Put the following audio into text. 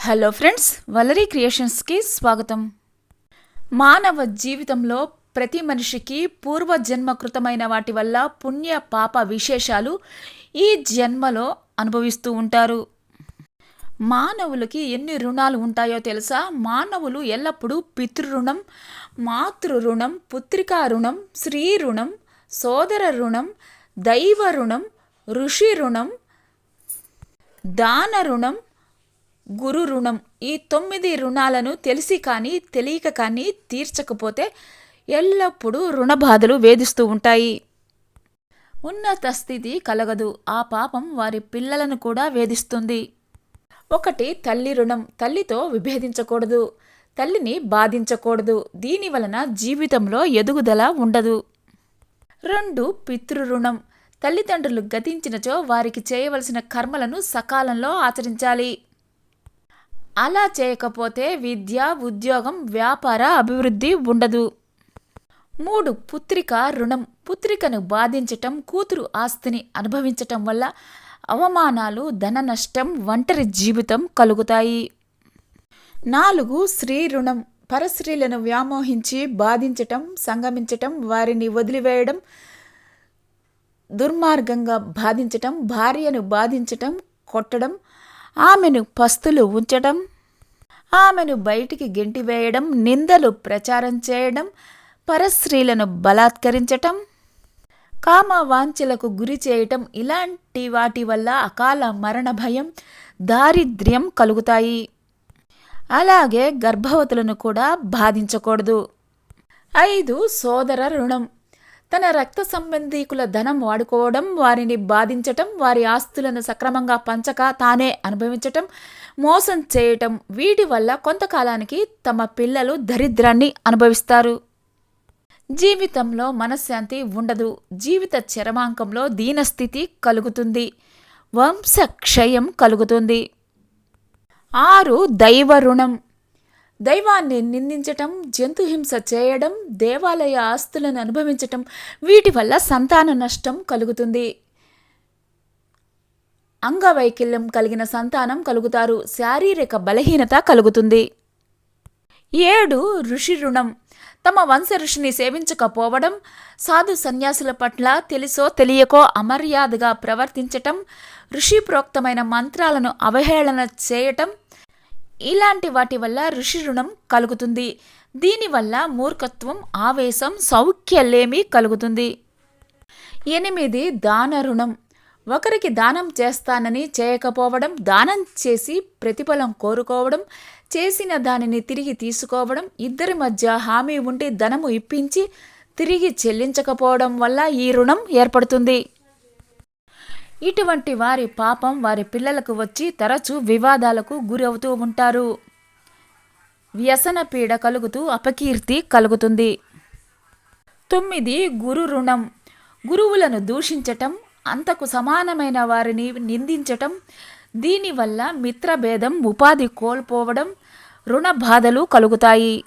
Hello friends వలరీ క్రియేషన్స్కి స్వాగతం. మానవ జీవితంలో ప్రతి మనిషికి పూర్వజన్మకృతమైన వాటి వల్ల పుణ్య పాప విశేషాలు ఈ జన్మలో అనుభవిస్తూ ఉంటారు. మానవులకి ఎన్ని రుణాలు ఉంటాయో తెలుసా? మానవులు ఎల్లప్పుడూ పితృరుణం మాతృ రుణం పుత్రికా రుణం స్త్రీ రుణం సోదర రుణం దైవ రుణం ఋషి రుణం దాన రుణం గురు రుణం. ఈ తొమ్మిది రుణాలను తెలిసి కానీ తెలియక కానీ తీర్చకపోతే ఎల్లప్పుడూ రుణ బాధలు వేధిస్తూ ఉంటాయి. ఉన్నత స్థితి కలగదు. ఆ పాపం వారి పిల్లలను కూడా వేధిస్తుంది. ఒకటి తల్లి రుణం. తల్లితో విభేదించకూడదు. తల్లిని బాధించకూడదు. దీని వలన జీవితంలో ఎదుగుదల ఉండదు. రెండు పితృ రుణం. తల్లిదండ్రులు గతించినచో వారికి చేయవలసిన కర్మలను సకాలంలో ఆచరించాలి. అలా చేయకపోతే విద్య ఉద్యోగం వ్యాపార అభివృద్ధి ఉండదు. మూడు పుత్రిక రుణం. పుత్రికను బాధించటం కూతురు ఆస్తిని అనుభవించటం వల్ల అవమానాలు ధన నష్టం ఒంటరి జీవితం కలుగుతాయి. నాలుగు స్త్రీ రుణం. పరస్త్రీలను వ్యామోహించి బాధించటం సంగమించటం వారిని వదిలివేయడం దుర్మార్గంగా బాధించటం భార్యను బాధించటం కొట్టడం ఆమెను పస్తులు ఉంచడం ఆమెను బయటికి గెంటివేయడం నిందలు ప్రచారం చేయడం పరస్త్రీలను బలాత్కరించటం కామ వాంఛలకు గురి చేయటం ఇలాంటి వాటి వల్ల అకాల మరణ భయం దారిద్ర్యం కలుగుతాయి. అలాగే గర్భవతులను కూడా బాధించకూడదు. ఐదు సోదర రుణం. తన రక్త సంబంధీకుల ధనం వాడుకోవడం వారిని బాధించటం వారి ఆస్తులను సక్రమంగా పంచక తానే అనుభవించటం మోసం చేయటం వీటి వల్ల కొంతకాలానికి తమ పిల్లలు దరిద్రాన్ని అనుభవిస్తారు. జీవితంలో మనశ్శాంతి ఉండదు. జీవిత చరమాంకంలో దీనస్థితి కలుగుతుంది. వంశక్షయం కలుగుతుంది. ఆరు దైవ రుణం. దైవాన్ని నిందించటం జంతుహింస చేయడం దేవాలయ ఆస్తులను అనుభవించటం వీటి వల్ల సంతాన నష్టం కలుగుతుంది. అంగవైకల్యం కలిగిన సంతానం కలుగుతారు. శారీరక బలహీనత కలుగుతుంది. ఏడు ఋషి రుణం. తమ వంశ ఋషిని సేవించకపోవడం సాధు సన్యాసుల పట్ల తెలుసో తెలియకో అమర్యాదగా ప్రవర్తించటం ఋషి ప్రోక్తమైన మంత్రాలను అవహేళన చేయటం ఇలాంటి వాటి వల్ల ఋషి రుణం కలుగుతుంది. దీనివల్ల మూర్ఖత్వం ఆవేశం సౌఖ్యలేమి కలుగుతుంది. ఎనిమిది దాన రుణం. ఒకరికి దానం చేస్తానని చేయకపోవడం దానం చేసి ప్రతిఫలం కోరుకోవడం చేసిన దానిని తిరిగి తీసుకోవడం ఇద్దరి మధ్య హామీ ఉండి ధనము ఇప్పించి తిరిగి చెల్లించకపోవడం వల్ల ఈ రుణం ఏర్పడుతుంది. ఇటువంటి వారి పాపం వారి పిల్లలకు వచ్చి తరచూ వివాదాలకు గురవుతూ ఉంటారు. వ్యసన పీడ కలుగుతూ అపకీర్తి కలుగుతుంది. తొమ్మిది గురు రుణం. గురువులను దూషించటం అంతకు సమానమైన వారిని నిందించటం దీనివల్ల మిత్రభేదం ఉపాధి కోల్పోవడం రుణ బాధలు కలుగుతాయి.